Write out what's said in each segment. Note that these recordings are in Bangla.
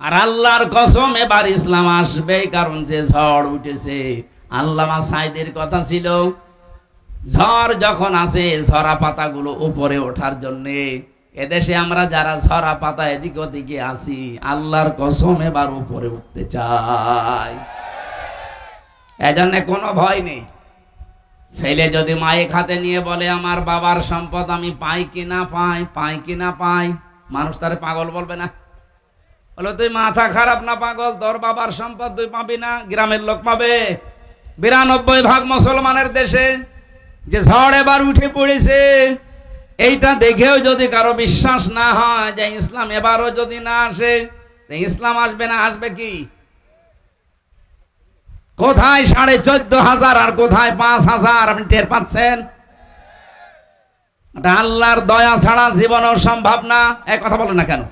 আর আল্লাহর কসম, এবার ইসলাম আসবে কারণ যে ঝড় উঠেছে। আল্লামা সাইদের কথা ছিল, ঝড় যখন আসে, ঝরা পাতাগুলো উপরে ওঠার জন্যে, এদেশে আমরা যারা ঝরা পাতা এদিক ওদিকে আসি, আল্লাহর কসম এবার উপরে উঠতে চাই। এজন্য কোনো ভয় নেই। ছেলে যদি মায়ে খাতে নিয়ে বলে, আমার বাবার সম্পদ আমি পাই কি না পাই পাই কি না পাই? মানুষ তারে পাগল বলবে না। বলে, তুই মাথা খারাপ না পাগল? তোর বাবার সম্পদ তুই পাবি না, গ্রামের লোক পাবে। বিরানব্বই ভাগ মুসলমানের দেশে যে ঝড় এবার উঠে পড়েছে, এইটা দেখেও যদি কারও বিশ্বাস না হয় যে ইসলাম এবারও যদি না আসে ইসলাম আসবে না, আসবে কি? কোথায় সাড়ে চোদ্দ হাজার আর কোথায় পাঁচ হাজার, আপনি টের পাচ্ছেন? আল্লাহর দয়া ছাড়া জীবনও সম্ভব না। এক কথা বলেন না কেন?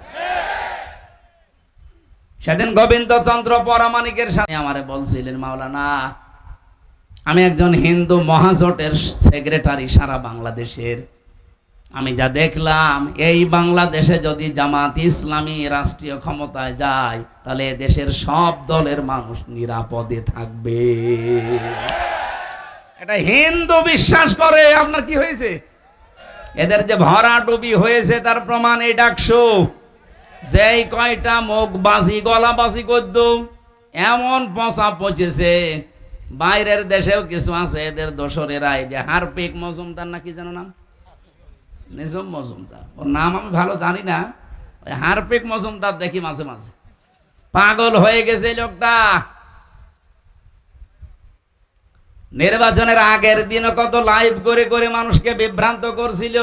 সেদিন গোবিন্দ চন্দ্র পরামানিকের সাথে আমারে বলছিলেন, মাওলানা, আমি একজন হিন্দু মহাজোটের সেক্রেটারি সারা বাংলাদেশের। আমি যা দেখলাম, এই বাংলাদেশে যদি জামাত ইসলামী রাষ্ট্রীয় ক্ষমতায় যায়, তাহলে দেশের সব দলের মানুষ নিরাপদে থাকবে। এটা হিন্দু বিশ্বাস করে, আপনার কি হয়েছে? এদের যে ভরা ডুবি হয়েছে, তার প্রমাণ এই ডাকশো যেই কয়টা মুখ বাসি গলা বাসি করত, এমন পচা পচেছে বাইরের দেশেও কিছু আছে, এদের দোসরেরা এই যে হারপিক মজুমদার নাকি জানো নাম? নিজম মজুমদার। ওর নাম আমি ভালো জানি না। ওই হারপিক মজুমদার দেখি মাঝে মাঝে। পাগল হয়ে গেছে লোকটা। নির্বাচনের আগের দিনও কত লাইভ করে করে মানুষকে বিভ্রান্ত করছিল।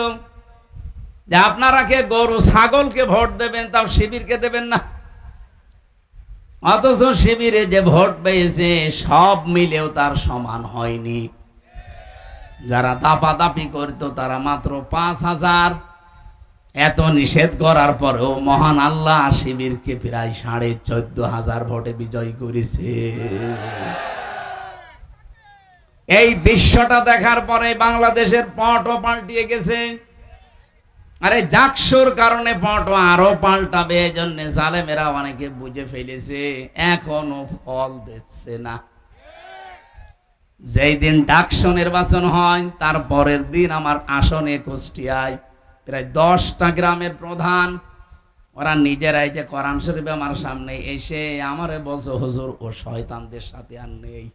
যে আপনারা কে গরু ছাগলকে ভোট দেবেন, তাও শিবিরকে দেবেন না। অথচ শিবিরে যে ভোট পেয়েছে, সব মিলেও তার সমান হয়নি। যারা দাপাদাপি করতো, তারা মাত্র পাঁচ হাজার। এত নিষেধ করার পরেও মহান আল্লাহ শিবিরকে প্রায় সাড়ে চোদ্দ হাজার ভোটে বিজয় করেছে। এই দৃশ্যটা দেখার পরে বাংলাদেশের পটও পাল্টিয়ে গেছে। আরে জাকসুর কারণে পটও আরও পাল্টাবে এই জন্য জালেমেরা অনেকে বুঝে ফেলেছে, এখনও ফল দিচ্ছে না। যেই দিন ডাকসো নির্বাচন হয়, তার পরের দিন আমার আসনে কুষ্টিয়ায় প্রায় দশটা গ্রামের প্রধান, ওরা নিজেরাই যে কোরআন শরীফ আমার সামনে এসে আমারে বলছে, হুজুর, ও শয়তানদের সাথে আর নেই।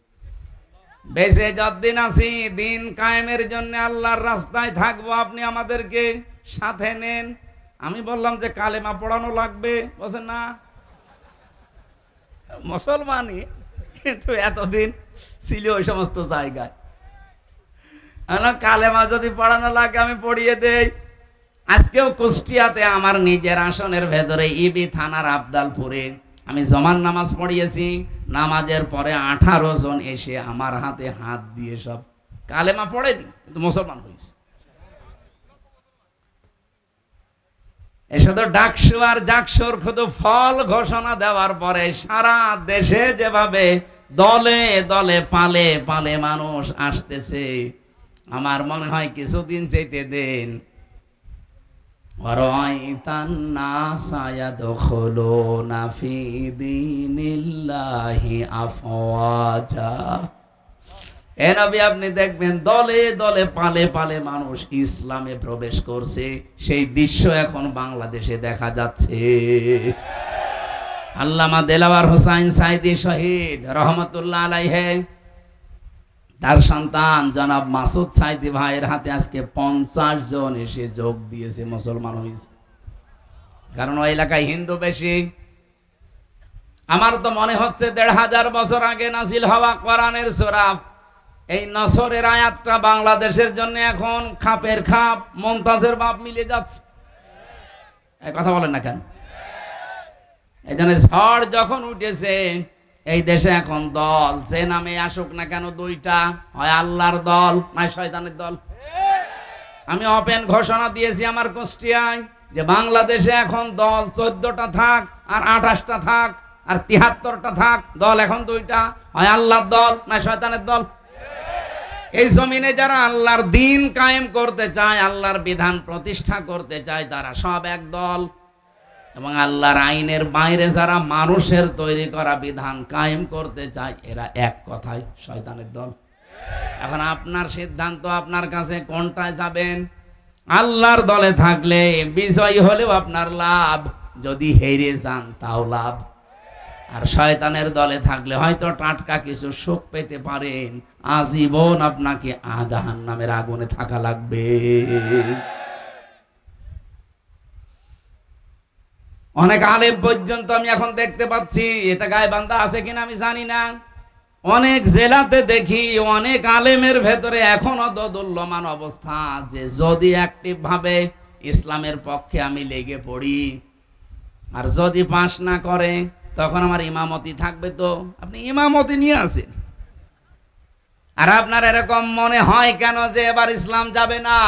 বেঁচে যতদিন আছি, দিন কায়েমের জন্য আল্লাহর রাস্তায় থাকব আপনি আমাদেরকে। সাথে নেন। আমি বললাম যে কালেমা পড়ানো লাগবে। বলছেন না, মুসলমানই, কিন্তু এতদিন ছিল ওই সমস্ত জায়গায়। কালেমা যদি পড়ানো লাগে, আমি পড়িয়ে দেই। আজকেও কুষ্টিয়াতে আমার নিজের আসনের ভেতরে ইবি থানার আবদালপুরে আমি জমান নামাজ পড়িয়েছি। নামাজের পরে আঠারো জন এসে আমার হাতে হাত দিয়ে সব কালেমা পড়েনি, কিন্তু মুসলমান হয়েছে। এসে তো ডাকসু আর জাকসুর শুধু ফল ঘোষণা দেওয়ার পরে সারা দেশে যেভাবে দলে দলে, পালে পালে মানুষ আসতেছে, আমার মনে হয় কিছুদিন চেতে দিন। আফওয়াজা। এ আপনি দেখবেন দলে দলে, পালে পালে মানুষ ইসলামে প্রবেশ করছে। সেই দৃশ্য এখন বাংলাদেশে দেখা যাচ্ছে। আল্লামা দেলাওয়ার সাইদি শহীদ, রহমতুল্লাহ তার সন্তান জনাব মাসুদ সাইদি ভাইয়ের হাতে আজকে পঞ্চাশ জন এসে যোগ দিয়েছে মুসলমান হয়েছে। কারণ ওই এলাকায় হিন্দু বেশি। আমার তো মনে হচ্ছে দেড় হাজার বছর আগে নাসিল হওয়া কোরআনের সোরাফ এই নসরের আয়াতটা বাংলাদেশের জন্য এখন খাপের খাপ, মমতাজের বাপ মিলে যাচ্ছে। কথা বলেন না কেন? এই জন্য ঝড় যখন উঠেছে, এই দেশে এখন দল সে নামে আসুক না কেন দুইটা, হয় আল্লাহর দল, নয় শয়তানের দল। আমি ওপেন ঘোষণা দিয়েছি আমার কুষ্টিয়ায়, যে বাংলাদেশে এখন দল চোদ্দটা থাক, আর আঠাশটা থাক, আর তিহাত্তরটা থাক, দল এখন দুইটা, হয় আল্লাহর দল, নয় শয়তানের দল। এই জমিনে যারা আল্লাহর দিন কায়েম করতে চায়, আল্লাহর বিধান প্রতিষ্ঠা করতে চায়, তারা সব এক দল এবং আল্লাহর আইনের বাইরে যারা মানুষের তৈরি করা বিধান কায়েম করতে চায়, এরা এক কথায় শয়তানের দল। এখন আপনার সিদ্ধান্ত আপনার কাছে কোনটায় যাবেন? আল্লাহর দলে থাকলে বিজয় হলেও আপনার লাভ, যদি হেরে যান তাও লাভ। আর শয়তানের দলে থাকলে হয়তো টাটকা কিছু সুখ পেতে পারেন। আজীবন আপনাকে আজাহান নামের আগুনে থাকা লাগবে। অনেক আলেম পর্যন্ত আমি এখন দেখতে পাচ্ছি, এটা গায়ে বান্ধা আছে কিনা আমি জানি না। অনেক জেলাতে দেখি, অনেক আলেমের ভেতরে এখনও দোদুল্যমান অবস্থা যে যদি অ্যাক্টিভ ভাবে ইসলামের পক্ষে আমি লেগে পড়ি, আর যদি পাশ না করে তখন আমার ইমামতি থাকবে তো, আপনি ইমামতি নিয়ে আসেন। আর আপনার এরকম মনে হয় কেন যে এবার ইসলাম যাবে না?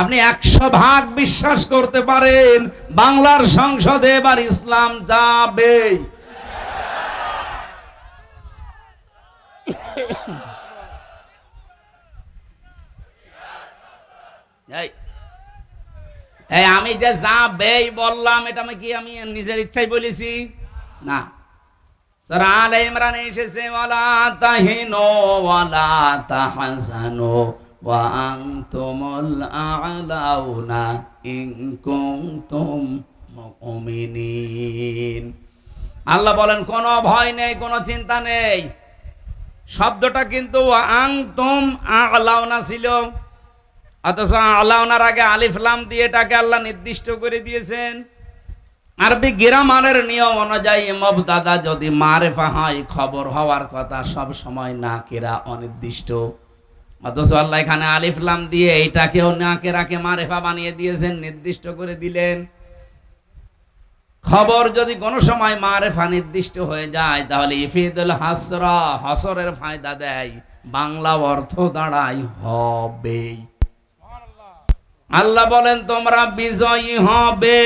আপনি একশো ভাগ বিশ্বাস করতে পারেন, বাংলার সংসদে এবার ইসলাম যাবে। আমি যে যাবেই বললাম, এটা আমি কি আমি নিজের ইচ্ছাই বলেছি? না। সূরা আলে ইমরানে এসেছে, ওয়ালা তাহিনু, ওয়ালা তাহজানু, ওয়া আনতুমুল আ'লাউনা ইন কুনতুম মুমিনিন। আল্লাহ বলেন, কোনো ভয় নেই, কোনো চিন্তা নেই। শব্দটা কিন্তু আং তুম আলাউনা ছিল। অথচ আলাউনার আগে আলিফলাম দিয়ে এটাকে আল্লাহ নির্দিষ্ট করে দিয়েছেন। আরবি গিরামানের নিয়ম অনুযায়ী মবদাদা যদি মারেফা হয় খবর হওয়ার কথা সব সময় না কেরা অনির্দিষ্ট। অথচ আল্লাহ এখানে আলিফলাম দিয়ে এইটাকেও না কেরাকে মারেফা বানিয়ে দিয়েছেন, নির্দিষ্ট করে দিলেন। খবর যদি কোনো সময় মারেফা নির্দিষ্ট হয়ে যায়, তাহলে ইফিদুল হাসরা, হসরের ফায়দা দেয়। বাংলা অর্থ দাঁড়ায় হবেই। আল্লাহ বলেন, তোমরা বিজয়ী হবে।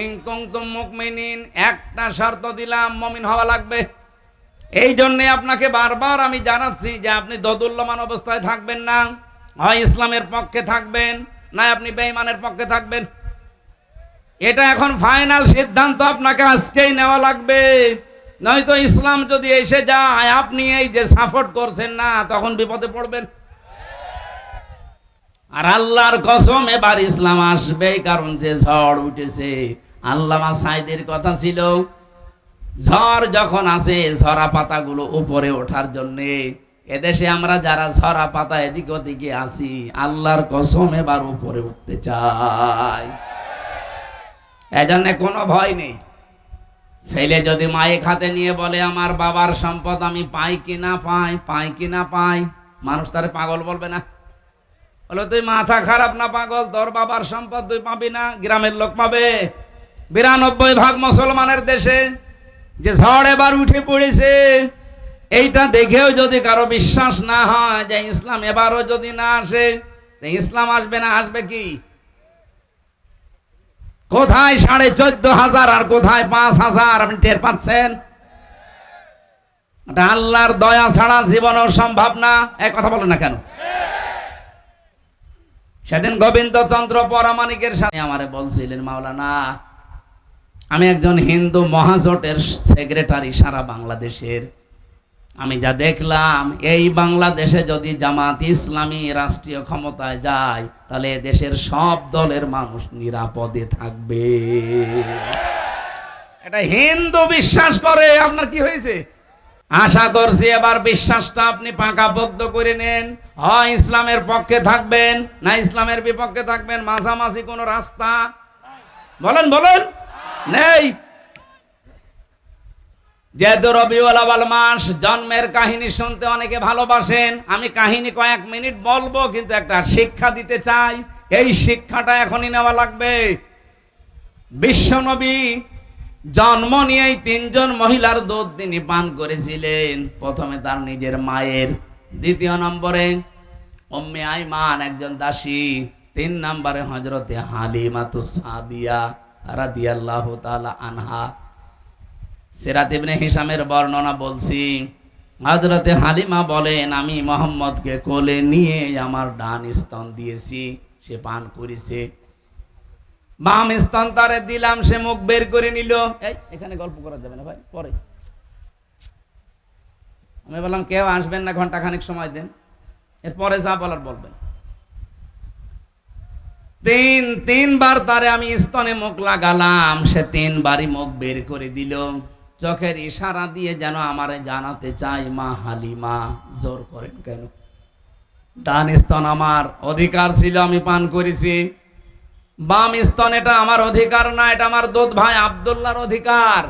ইনকুম মুকমিনিন একটা শর্ত দিলাম, মমিন হওয়া লাগবে। এই জন্যে আপনাকে বারবার আমি জানাচ্ছি যে আপনি দদুল্যমান অবস্থায় থাকবেন না হয় ইসলামের পক্ষে থাকবেন, না আপনি বেঈমানের পক্ষে থাকবেন। এটা এখন ফাইনাল সিদ্ধান্ত, আপনাকে আজকেই নেওয়া লাগবে। নয়তো ইসলাম যদি এসে যায়, আপনি এই যে সাপোর্ট করছেন না, তখন বিপদে পড়বেন। আর আল্লাহর কসম, এবার ইসলাম আসবে কারণ যে ঝড় উঠেছে। আল্লামা সাইদের কথা ছিল, ঝড় যখন আসে, ঝরা পাতাগুলো উপরে ওঠার জন্য। এদেশে আমরা যারা ঝরা পাতা এদিক ওদিকে আসি, আল্লাহর কসম এবার উপরে উঠতে চাই। এজন্য কোনো ভয় নেই। ছেলে যদি মায়ের খাতে নিয়ে বলে, আমার বাবার সম্পদ আমি পাই কি না পাই পাই কি না পাই? মানুষ তারে পাগল বলবে না। বলে, তুই মাথা খারাপ না পাগল? তোর বাবার সম্পদ তুই পাবি না? গ্রামের লোক পাবে? বিরানব্বই ভাগ মুসলমানের দেশে যে ঝড় এবার উঠে পড়েছে, এইটা দেখেও যদি কারও বিশ্বাস না হয় যে ইসলাম এবারও যদি না আসে ইসলাম আসবে না, আসবে কি? কোথায় সাড়ে চোদ্দ হাজার আর কোথায় পাঁচ হাজার? আপনি টের পাচ্ছেন? আল্লাহর দয়া ছাড়া জীবনও সম্ভব না। এক কথা বলেন না কেন? সেদিন গোবিন্দ চন্দ্র পরামানিকের সাথে আমারে বলছিলেন, মাওলানা, আমি একজন হিন্দু মহাজোটের সেক্রেটারি সারা বাংলাদেশের। আমি যা দেখলাম, এই বাংলাদেশে যদি জামাত ইসলামী রাষ্ট্রীয় ক্ষমতায় যায়, তাহলে দেশের সব দলের মানুষ নিরাপদে থাকবে। এটা হিন্দু বিশ্বাস করে, আপনার কি হয়েছে? আশা করছি এবার বিশ্বাসটা আপনি পাকাপোক্ত করে নেন। হয় ইসলামের পক্ষে থাকবেন, না ইসলামের বিপক্ষে থাকবেন, মাঝামাঝি কোনো রাস্তা। বলেন বলেন। নেই। যেহেতু রবিউল আওয়াল মাস, জন্মের কাহিনী শুনতে অনেকে ভালোবাসেন। আমি কাহিনী কয়েক মিনিট বলব, কিন্তু একটা শিক্ষা দিতে চাই। এই শিক্ষাটা এখনই নেওয়া লাগবে। বিশ্বনবী জন্ম নিয়েই তিনজন মহিলার দুধ তিনি পান করেছিলেন। প্রথমে তার নিজের মায়ের, দ্বিতীয় নম্বরে অম্মে আইমান একজন দাসী, তিন নম্বরে হজরতে হালিমাতু সাদিয়া রাদিয়াল্লাহু তাআলা আনহা। সিরাত ইবনে হিসামের বর্ণনা বলছি হজরতে হালিমা বলেন, আমি মোহাম্মদকে কোলে নিয়ে আমার ডান স্তন দিয়েছি, সে পান করেছে। বাম স্তন তারে দিলাম, সে মুখ বের করে নিল। এই, এখানে গল্প করা যাবে না ভাই, পরে। আমি বললাম, কেউ আসবেন না ঘণ্টা খানিক সময় দেন। এরপরে যা বলার বলবেন। তিন, তিনবার তারে আমি স্তনে মুখ লাগালাম, সে তিনবারই মুখ বের করে দিল। চোখের ইশারা দিয়ে যেন আমারে জানাতে চাই, মা হালিমা, জোর করেন কেন? ডান স্তন আমার অধিকার ছিল, আমি পান করেছি। বাম স্তন, এটা আমার অধিকার না, এটা আমার দুধ ভাই আব্দুল্লাহর অধিকার।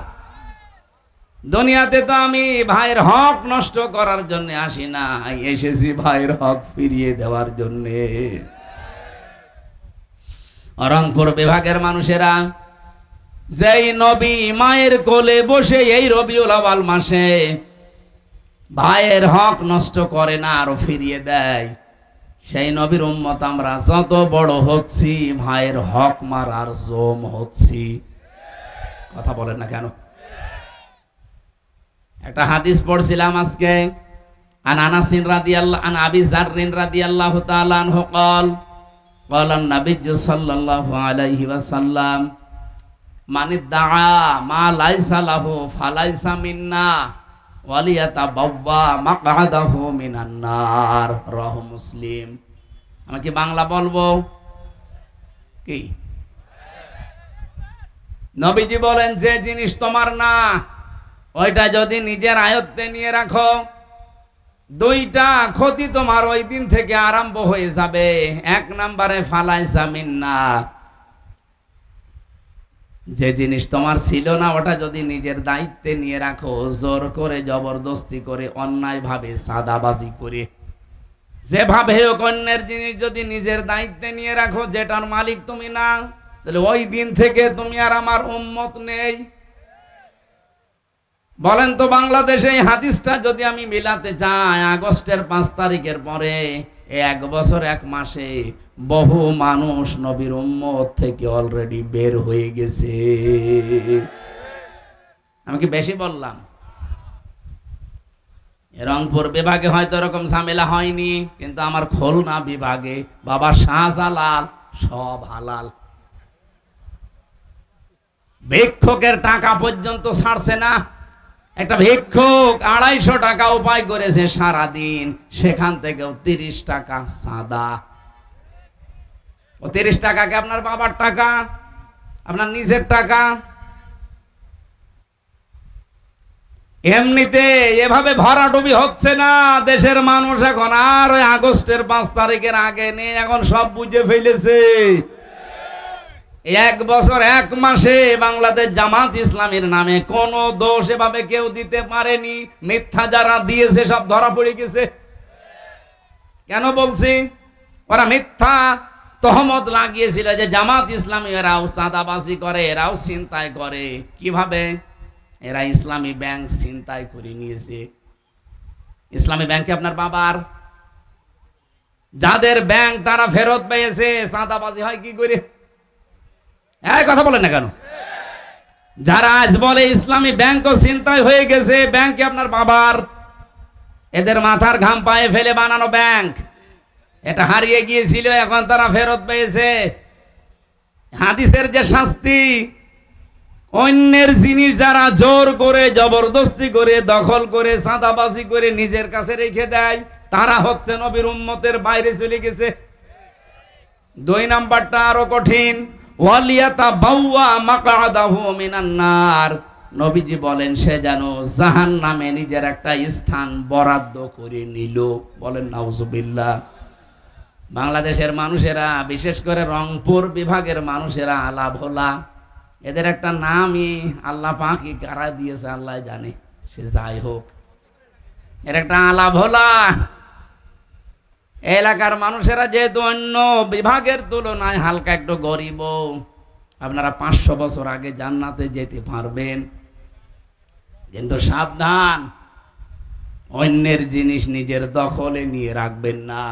দুনিয়াতে তো আমি ভাইয়ের হক নষ্ট করার জন্য আসি না, এসেছি ভাইয়ের হক ফিরিয়ে দেওয়ার জন্যে। রংপুর বিভাগের মানুষেরা, যেই নবী মায়ের কোলে বসে এই রবিউল আওয়াল মাসে ভাইয়ের হক নষ্ট করে না, আরও ফিরিয়ে দেয়। সেই নবীর উম্মত আমরা যত বড় হচ্ছি ভাইয়ের হক মারার জম হচ্ছি কথা বলেন না কেন একটা হাদিস পড়ছিলাম আজকে আন আনাসিন রাদিয়াল্লাহ আন আবি জাররিন রাদিয়াল্লাহু তাআলা আনহু قال قال النبي صلى الله عليه وسلم من ادعى ما ليس له فليس منا মুসলিম। আমি কি বাংলা বলব? কি? নবীজি বলেন, যে জিনিস তোমার না, ওইটা যদি নিজের আয়ত্তে নিয়ে রাখো, দুইটা ক্ষতি তোমার ওই দিন থেকে আরম্ভ হয়ে যাবে। এক নম্বরে ফালাইসা মিন্না যে জিনিস তোমার ছিল না, ওটা যদি নিজের দায়িত্বে নিয়ে রাখো, জোর করে জবরদস্তি করে অন্যায় ভাবে সাদাবাজি করে। যেভাবে হোক, অন্যের জিনিস যদি নিজের দায়িত্বে নিয়ে রাখো, যেটার মালিক তুমি না, তাহলে ওই দিন থেকে তুমি আর আমার উম্মত নেই। বলেন তো বাংলাদেশে এই হাদিসটা যদি আমি মিলাতে চাই, আগস্টের পাঁচ তারিখের পরে, এক বছর, এক মাসে বহু মানুষ নবীর উম্মত থেকে অলরেডি বের হয়ে গেছে। আমি কি বেশি বললাম? রংপুর বিভাগে হয়তো এরকম ঝামেলা হয়নি, কিন্তু আমার খুলনা বিভাগে বাবা শাহজালাল সব হালাল। ভিক্ষকের টাকা পর্যন্ত ছাড়ছে না। একটা ভিক্ষুক আড়াইশো টাকা উপায় করেছে সারাদিন, সেখান থেকেও তিরিশ টাকা সাদা। ও তিরিশ টাকা কি আপনার বাবার টাকা, আপনার নিজের টাকা। এমনিতে এভাবে ভরাডুবি হচ্ছে না, দেশের মানুষ এখন আর ওই আগস্টের পাঁচ তারিখের আগে নেই, এখন সব বুঝে ফেলেছে। এক বছর, এক মাসে বাংলাদেশ জামাত ইসলামের নামে কোন দোষ এভাবে কেউ দিতে পারেনি। মিথ্যা যারা দিয়েছে, সব ধরা পড়ে গেছে। কেন বলছি? ওরা মিথ্যা তহমত লাগিয়েছিল যে জামাত ইসলামী এরাও চাঁদাবাজি করে, এরাও চিন্তায় করে। কীভাবে? এরা ইসলামী ব্যাংক চিন্তায় করে নিয়েছে। ইসলামী ব্যাংকে আপনার বাবার? যাদের ব্যাংক তারা ফেরত পেয়েছে, চাঁদাবাজি হয় কি করে? এই কথা বলেন না কেন? যারা আজ বলে ইসলামী ব্যাংকও চিন্তায় হয়ে গেছে, ব্যাংকে আপনার বাবার? এদের মাথার ঘাম পায়ে ফেলে বানানো ব্যাংক। এটা হারিয়ে গিয়েছিল, এখন তারা ফেরত পেয়েছে। হাদিসের যে শাস্তি, অন্যের জিনিস যারা জোর করে, জবরদস্তি করে, দখল করে, সাদাবাজি করে নিজের কাছে রেখে দেয়, তারা হচ্ছে নবীর উম্মতের বাইরে চলে গেছে। দুই নাম্বারটা আরও কঠিন, ওয়ালিয়াতা বাউয়া মাকাদাহু মিনান নার। নবীজি বলেন, সে যেন জাহান নামে নিজের একটা স্থান বরাদ্দ করে নিল। বলেন, নাউজুবিল্লাহ। বাংলাদেশের মানুষেরা, বিশেষ করে রংপুর বিভাগের মানুষেরা আলা ভোলা এদের একটা নামই আল্লাহ পাকি কারা দিয়েছে আল্লাহ জানে। সে যাই হোক, এর একটা আলা ভোলা এলাকার মানুষেরা যেহেতু অন্য বিভাগের তুলনায় হালকা একটু গরিব, আপনারা পাঁচশো বছর আগে জান্নাতে যেতে পারবেন। কিন্তু সাবধান, অন্যের জিনিস নিজের দখলে নিয়ে রাখবেন না।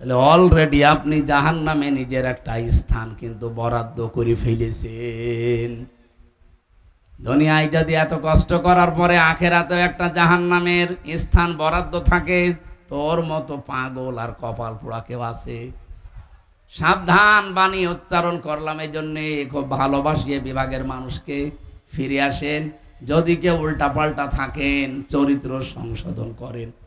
অলরেডি আপনি জাহান নামে নিজের একটা স্থান কিন্তু বরাদ্দ করে ফেলেছেন। দুনিয়ায় যদি এত কষ্ট করার পরে আখেরাতেও একটা জাহান নামের স্থান বরাদ্দ থাকে। তোর মতো পাগল আর কপাল পোড়া কেউ আছে? সাবধান, বাণী উচ্চারণ করলাম এই জন্যে খুব ভালোবাসিয়ে বিভাগের মানুষকে ফিরে আসেন। যদি কেউ উল্টাপাল্টা থাকেন, চরিত্র সংশোধন করেন।